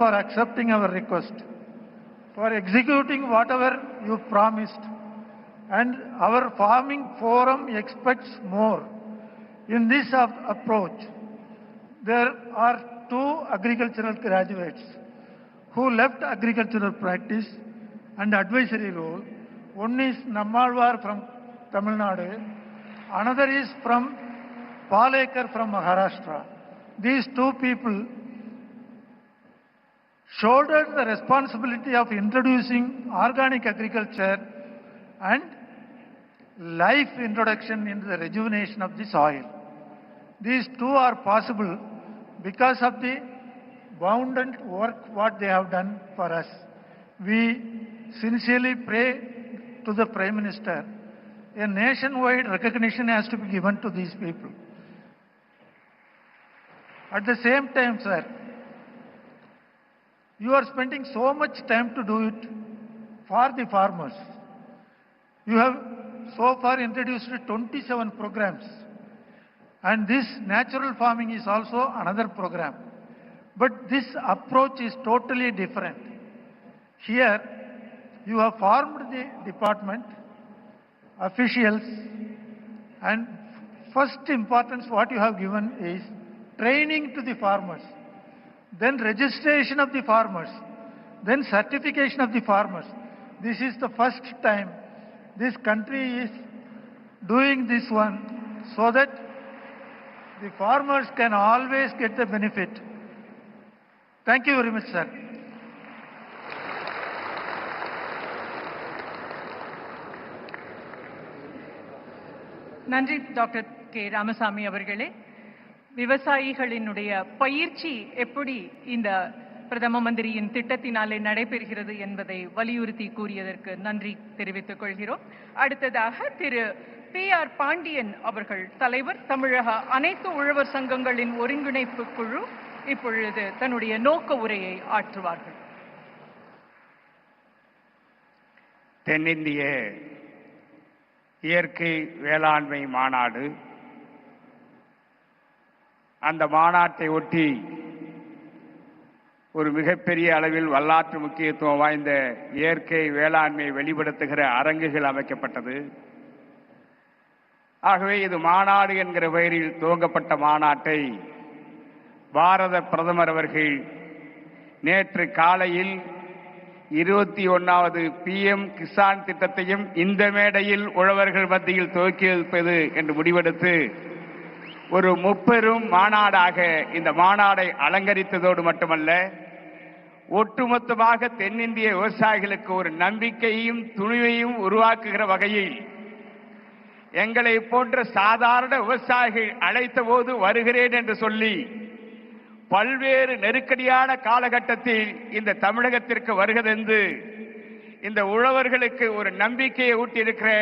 for accepting our request, for executing whatever you promised. And our farming forum expects more. In this approach, there are two agricultural graduates who left agricultural practice and advisory role. One is Nammalwar from Tamil Nadu, another is from Palekar from Maharashtra. These two people shouldered the responsibility of introducing organic agriculture and life introduction into the rejuvenation of the soil. These two are possible because of the abundant work what they have done for us. We sincerely pray to the Prime Minister, a nationwide recognition has to be given to these people. At the same time, sir, you are spending so much time to do it for the farmers. You have so far introduced 27 programs. And this natural farming is also another program. But this approach is totally different. Here, you have formed the department, officials, and first importance what you have given is training to the farmers, then registration of the farmers, then certification of the farmers. This is the first time this country is doing this one so that the farmers can always get the benefit. Thank you very much, sir. நன்றி doctor K Ramasamy அவர்களே விவசாயிகளினுடைய பயிற்சி எப்படி இந்த பிரதம மந்திரியின் திட்டத்தினாலே நடைபெறுகிறது என்பதை வலியுறுத்தி கூறியதற்கு நன்றி தெரிவித்துக் கொள்கிறோம். அடுத்ததாக திரு. பி. ஆர். பாண்டியன் அவர்கள் தலைவர் தமிழக அனைத்து உழவர் சங்கங்களின் ஒருங்கிணைப்பு குழு இப்பொழுது தன்னுடைய நோக்க உரையை ஆற்றுவார்கள். தென்னிந்திய இயற்கை வேளாண்மை மாநாடு அந்த மாநாட்டை ஒட்டி ஒரு மிகப்பெரிய அளவில் வரலாற்று முக்கியத்துவம் வாய்ந்த இயற்கை வேளாண்மையை வெளிப்படுத்துகிற அரங்குகள் அமைக்கப்பட்டது. ஆகவே இது மாநாடு என்கிற பெயரில் துவங்கப்பட்ட மாநாட்டை பாரத பிரதமர் அவர்கள் நேற்று காலையில் இருபத்தி ஒன்னாவது பிஎம் கிசான் திட்டத்தையும் இந்த மேடையில் உழவர்கள் மத்தியில் துவக்கி வைப்பது என்று முடிவெடுத்து ஒரு முப்பெரும் மாநாடாக இந்த மாநாடை அலங்கரித்ததோடு மட்டுமல்ல ஒட்டுமொத்தமாக தென்னிந்திய விவசாயிகளுக்கு ஒரு நம்பிக்கையும் துணிவையும் உருவாக்குகிற வகையில் எங்களை போன்ற சாதாரண விவசாயிகள் அழைத்த போது வருகிறேன் என்று சொல்லி பல்வேறு நெருக்கடியான காலகட்டத்தில் இந்த தமிழகத்திற்கு வருகிறது இந்த உழவர்களுக்கு ஒரு நம்பிக்கையை ஊட்டியிருக்கிற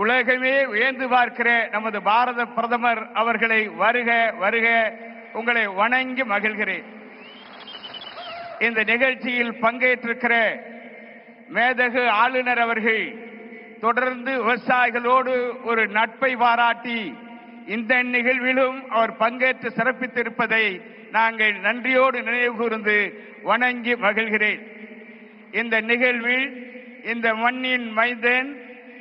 உலகமே வியந்து பார்க்கிற நமது பாரத பிரதமர் அவர்களை வருக வருக. உங்களை வணங்கி மகிழ்கிறேன். இந்த நிகழ்ச்சியில் பங்கேற்றிருக்கிற மேதகு ஆளுநர் அவர்கள் தொடர்ந்து விவசாயிகளோடு ஒரு நட்பை பாராட்டி இந்த நிகழ்விலும் அவர் பங்கேற்று சிறப்பித்திருப்பதை நாங்கள் நன்றியோடு நினைவு கூர்ந்து வணங்கி மகிழ்கிறேன். இந்த நிகழ்வில் இந்த மண்ணின் மைந்தன்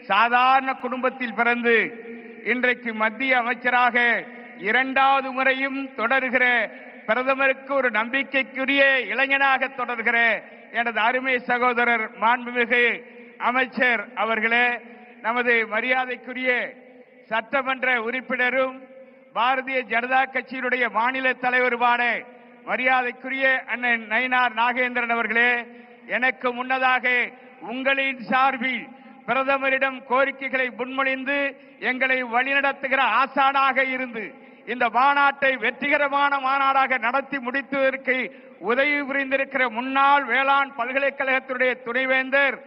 சாதாரண குடும்பத்தில் பிறந்து இன்றைக்கு மத்திய அமைச்சராக இரண்டாவது முறையும் தொடர்கிற பிரதமருக்கு ஒரு நம்பிக்கைக்குரிய இளைஞனாக தொடர்கிற எனது அருமை சகோதரர் மாண்புமிகு அமைச்சர் அவர்களே நமது மரியாதைக்குரிய சட்டமன்ற உறுப்பினரும் பாரதிய ஜனதா கட்சியினுடைய மாநில தலைவருமான மரியாதைக்குரிய அண்ணன் நயினார் நாகேந்திரன் அவர்களே எனக்கு முன்னதாக உங்களின் சார்பில் பிரதமரிடம் கோரிக்கைகளை முன்மொழிந்து எங்களை வழிநடத்துகிற ஆசானாக இருந்து இந்த மாநாட்டை வெற்றிகரமான மாநாடாக நடத்தி முடித்ததற்கு உதவி புரிந்திருக்கிற முன்னாள் வேளாண் பல்கலைக்கழகத்தினுடைய துணைவேந்தர்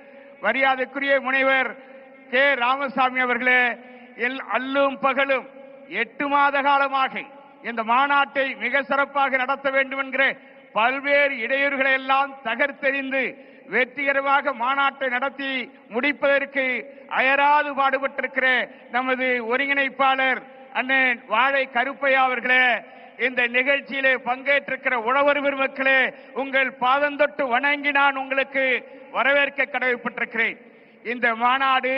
மரியாதைக்குரிய முனைவர் கே. ராமசாமி அவர்களே எல். அல்லும் பகலும் எட்டு மாத காலமாக இந்த மாநாட்டை மிக சிறப்பாக நடத்த வேண்டும் என்கிற பல்வேறு இடையூறுகளை எல்லாம் தகர்த்தெறிந்து வெற்றிகரமாக மாநாட்டை நடத்தி முடிப்பதற்கு அயராது பாடுபட்டிருக்கிற நமது ஒருங்கிணைப்பாளர் அண்ணன் வாழை கருப்பையா அவர்களே இந்த நிகழ்ச்சியிலே பங்கேற்றிருக்கிற உழவர் பெருமக்களே உங்கள் பாதந்தொட்டு வணங்கி நான் உங்களுக்கு வரவேற்க கடமைப்பட்டிருக்கிறேன். இந்த மாநாடு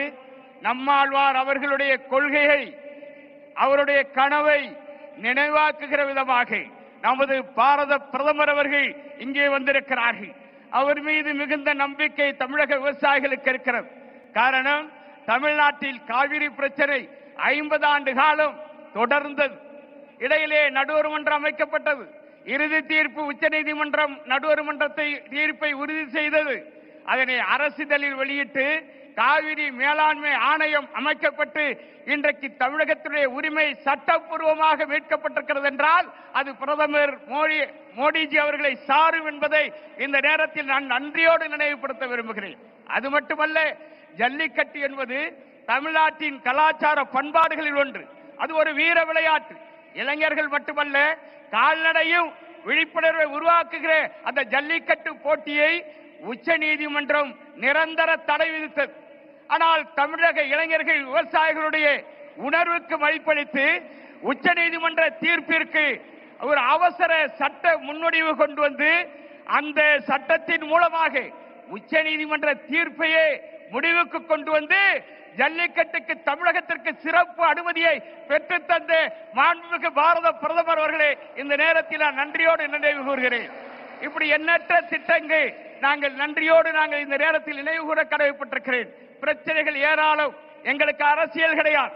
நம்மாழ்வார் அவர்களுடைய கொள்கையை அவருடைய கனவை நினைவாக்குகிற விதமாக நமது பாரத பிரதமர் அவர்கள் இங்கே வந்திருக்கிறார்கள். அவர் மீது மிகுந்த நம்பிக்கை தமிழக விவசாயிகளுக்கு இருக்கிறது. காரணம் தமிழ்நாட்டில் காவிரி பிரச்சனை ஐம்பது ஆண்டு காலம் தொடர்ந்தது. இடையிலே நடுவர் மன்றம் அமைக்கப்பட்டது. இறுதி தீர்ப்பு உச்சநீதிமன்றம் நடுவர் மன்றத்தை தீர்ப்பை உறுதி செய்தது. அதனை அரசிதழில் வெளியிட்டு காவிரி மேலாண்மை ஆணையம் அமைக்கப்பட்டு இன்றைக்கு தமிழகத்துடைய உரிமை சட்டப்பூர்வமாக மீட்கப்பட்டிருக்கிறது என்றால் அது பிரதமர் மோடி மோடிஜி அவர்களை சாரும் என்பதை இந்த நேரத்தில் நான் நன்றியோடு நினைவுபடுத்த விரும்புகிறேன். அது மட்டுமல்ல ஜல்லிக்கட்டு என்பது தமிழ்நாட்டின் கலாச்சார பண்பாடுகளில் ஒன்று. அது ஒரு வீர விளையாட்டு. இளைஞர்கள் மட்டுமல்ல கால்நடையும் விழிப்புணர்வை உருவாக்குகிற அந்த ஜல்லிக்கட்டு போட்டியை உச்ச நீதிமன்றம் நிரந்தர தடை விதித்தது. ஆனால் தமிழக இளைஞர்கள் விவசாயிகளுடைய உணர்வுக்கு மதிப்பளித்து உச்ச நீதிமன்ற தீர்ப்பிற்கு ஒரு அவசர சட்ட முன்வடிவு கொண்டு வந்து அந்த சட்டத்தின் மூலமாக உச்ச நீதிமன்ற தீர்ப்பையே முடிவுக்கு கொண்டு வந்து ஜல்லிக்கட்டுக்கு தமிழகத்திற்கு சிறப்பு அனுமதியை பெற்று தந்த மாண்புமிகு பாரத பிரதமர் அவர்களே இந்த நேரத்தில் நான் நன்றியோடு நினைவு கூறுகிறேன். இப்படி எண்ணற்ற திட்டங்கள் நாங்கள் நன்றியோடு நாங்கள் இந்த நேரத்தில் நினைவு கூற கடமைப்பட்டிருக்கிறேன். பிரச்சனைகள் ஏராளம். எங்களுக்கு அரசியல் கிடையாது.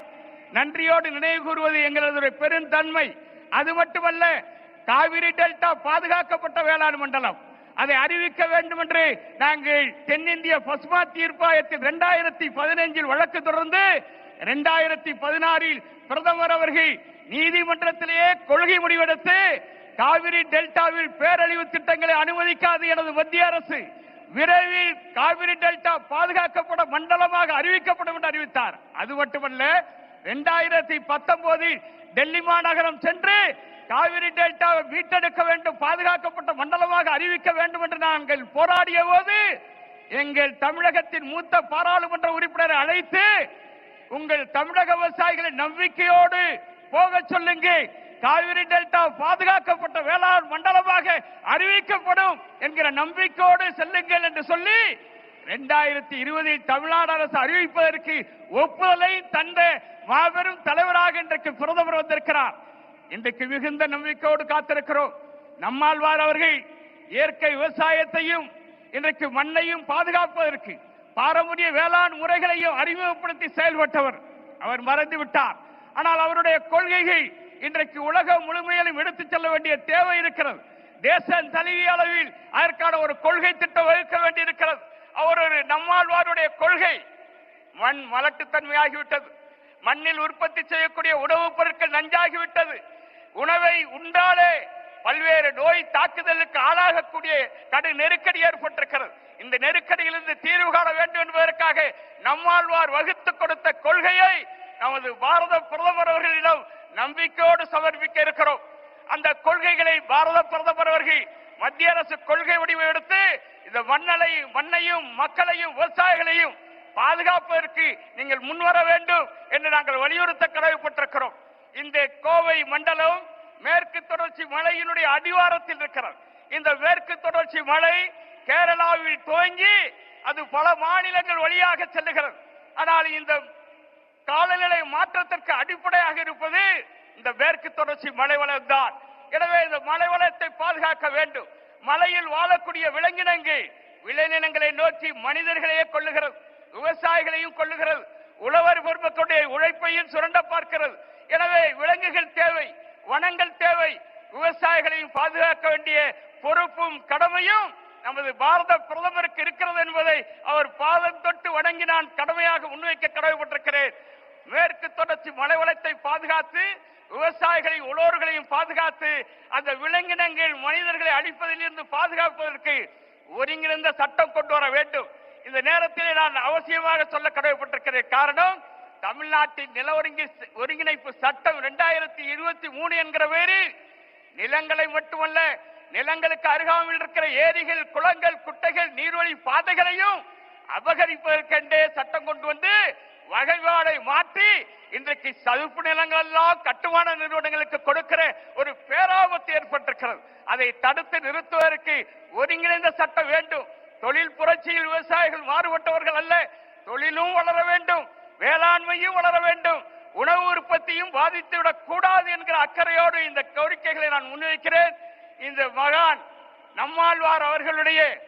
நன்றியோடு நினைவு கூறுவது எங்களது ஒரு பெருந்தன்மை. அது மட்டுமல்ல காவிரி டெல்டா பாதுகாக்கப்பட்ட வேளாண் மண்டலம். அதை அறிவிக்க வேண்டும் என்று நாங்கள் தென்னிந்திய பசுமா தீர்ப்பாயத்தில் இரண்டாயிரத்தி பதினைஞ்சில் வழக்கு தொடர்ந்து இரண்டாயிரத்தி பதினாறில் பிரதமர் அவர்கள் நீதிமன்றத்திலேயே கொள்கை முடிவெடுத்து காவிரி டெல்டாவில் பேரழிவு திட்டங்களை அனுமதிக்காது எனது மத்திய அரசு. விரைவில் காவிரி டெல்டா பாதுகாக்கப்பட மண்டலமாக அறிவிக்கப்படும் என்று அறிவித்தார். அது மட்டுமல்ல இரண்டாயிரத்தி பத்தொன்பதில் டெல்லி மாநகரம் சென்று காவிரி டெல்டாவை மீட்டெடுக்க வேண்டும் பாதுகாக்கப்பட்ட மண்டலமாக அறிவிக்க வேண்டும் என்று நாங்கள் போராடிய போது எங்கள் தமிழகத்தின் மூத்த பாராளுமன்ற உறுப்பினரை அழைத்து உங்கள் தமிழக விவசாயிகளை நம்பிக்கையோடு போக சொல்லுங்கள். காவிரி டெல்டா பாதுகாக்கப்பட்ட வேளாண் மண்டலமாக அறிவிக்கப்படும் என்கிற நம்பிக்கையோடு செல்லுங்கள் என்று சொல்லி இரண்டாயிரத்தி இருபதில் தமிழ்நாடு அரசு அறிவிப்பதற்கு ஒப்புதலை தந்த மாபெரும் தலைவராக இன்றைக்கு பிரதமர் வந்திருக்கிறார். இன்றைக்கு மிகுந்த நம்பிக்கையோடு காத்திருக்கிறோம். நம்மாழ்வார் அவர்கள் இயற்கை விவசாயத்தையும் இன்றைக்கு மண்ணையும் பாதுகாப்பதற்கு பாரம்பரிய வேளாண் முறைகளையும் அறிமுகப்படுத்தி செயல்பட்டவர். அவர் மறந்து விட்டார் ஆனால் அவருடைய கொள்கைகள் இன்றைக்கு உலகம் முழுமையிலும் எடுத்துச் செல்ல வேண்டிய தேவை இருக்கிறது. தேசம் தழுவிய அளவில் அதற்கான ஒரு கொள்கை திட்டம் வகுக்க வேண்டியிருக்கிறது. அவர் ஒரு நம்மாழ்வாருடைய கொள்கை. மண் மலட்டுத்தன்மையாகிவிட்டது மண்ணில் உற்பத்தி செய்யக்கூடிய உணவுப் பொருட்கள் நஞ்சாகிவிட்டது. உணவை உண்டாலே பல்வேறு நோய் தாக்குதலுக்கு ஆளாகக்கூடிய கடு நெருக்கடி ஏற்பட்டிருக்கிறது. இந்த நெருக்கடியிலிருந்து தீர்வு காண வேண்டும் என்பதற்காக நம்மாழ்வார் வகுத்து கொடுத்த கொள்கையை நமது பாரத பிரதமர் அவர்களிடம் நம்பிக்கையோடு சமர்ப்பிக்க இருக்கிறோம். அந்த கொள்கைகளை பாரத பிரதமர் அவர்கள் மத்திய அரசு கொள்கை வடிவெடுத்து எடுத்து இந்த மண்ணலையும் மண்ணையும் மக்களையும் விவசாயிகளையும் பாதுகாப்பதற்கு நீங்கள் முன்வர வேண்டும் என்று நாங்கள் வலியுறுத்த கடமைப்பட்டிருக்கிறோம் இந்த கோவை மண்டலம் மேற்கு தொடர்ச்சி மலையினுடைய அடிவாரத்தில் இருக்கிறது. இந்த மேற்கு தொடர்ச்சி மலை கேரளாவில் துவங்கி அது பல மாநிலங்கள் வழியாக செல்லுகிறது. ஆனால் இந்த காலநிலை மாற்றத்திற்கு அடிப்படையாக இருப்பது இந்த மேற்கு தொடர்ச்சி மலைவளம் தான். எனவே இந்த மலைவளத்தை பாதுகாக்க வேண்டும். மலையில் வாழக்கூடிய விலங்கினங்கள் விளைநிலங்களை நோக்கி மனிதர்களையே கொள்ளுகிறது விவசாயிகளையும் கொள்ளுகிறது உழவர் குடும்பத்துடைய உழைப்பையும் சுரண்ட பார்க்கிறது. எனவே விலங்குகள் தேவை வனங்கள் தேவை. விவசாயிகளையும் பாதுகாக்க வேண்டிய பொறுப்பும் கடமையும் நமது பாரத பிரதமருக்கு இருக்கிறது என்பதை அவர் பாதம் தொட்டு வணங்கி நான் கடமையாக முன்வைக்க கடமைப்பட்டிருக்கிறேன். மேற்கு தொடர்ச்சி மலைவளத்தை பாதுகாத்து விவசாயிகளை உழவர்களையும் பாதுகாத்து அந்த விலங்கினங்கள் மனிதர்களை அழிப்பதிலிருந்து பாதுகாப்பதற்கு ஒருங்கிணைந்த சட்டம் கொண்டு வர வேண்டும். இந்த நேரத்தில் நான் அவசியமாக சொல்ல கடமைப்பட்டிருக்கிறேன் காரணம் தமிழ்நாட்டின் நில ஒருங்கி ஒருங்கிணைப்பு சட்டம் இரண்டாயிரத்தி இருபத்தி மூணு என்கிற பேரில் நிலங்களை மட்டுமல்ல நிலங்களுக்கு அருகாமையில் இருக்கிற ஏரிகள் குளங்கள் குட்டைகள் நீர்வழி பாதைகளையும் அபகரிப்பதற்கென்றே சட்டம் கொண்டு வந்து வகைப்பாடை மாற்றி இன்றைக்கு சதுப்பு நிலங்கள் எல்லாம் கட்டுமான நிறுவனங்களுக்கு கொடுக்கிற ஒரு பேராபத்து ஏற்பட்டிருக்கிறது. அதை தடுத்து நிறுத்துவதற்கு ஒருங்கிணைந்த சட்டம் வேண்டும். தொழில் புரட்சியில் விவசாயிகள் மாறுபட்டவர்கள் அல்ல. தொழிலும் வளர வேண்டும். வேளாண்மையும் வளர வேண்டும். உணவு உற்பத்தியும் பாதித்துவிடக் கூடாது என்கிற அக்கறையோடு இந்த கோரிக்கைகளை நான் முன்வைக்கிறேன். இந்த மகான் நம்மாழ்வார் அவர்களுடைய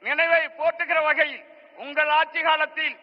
நினைவை போற்றுகிற வகையில் உங்கள் ஆட்சி காலத்தில்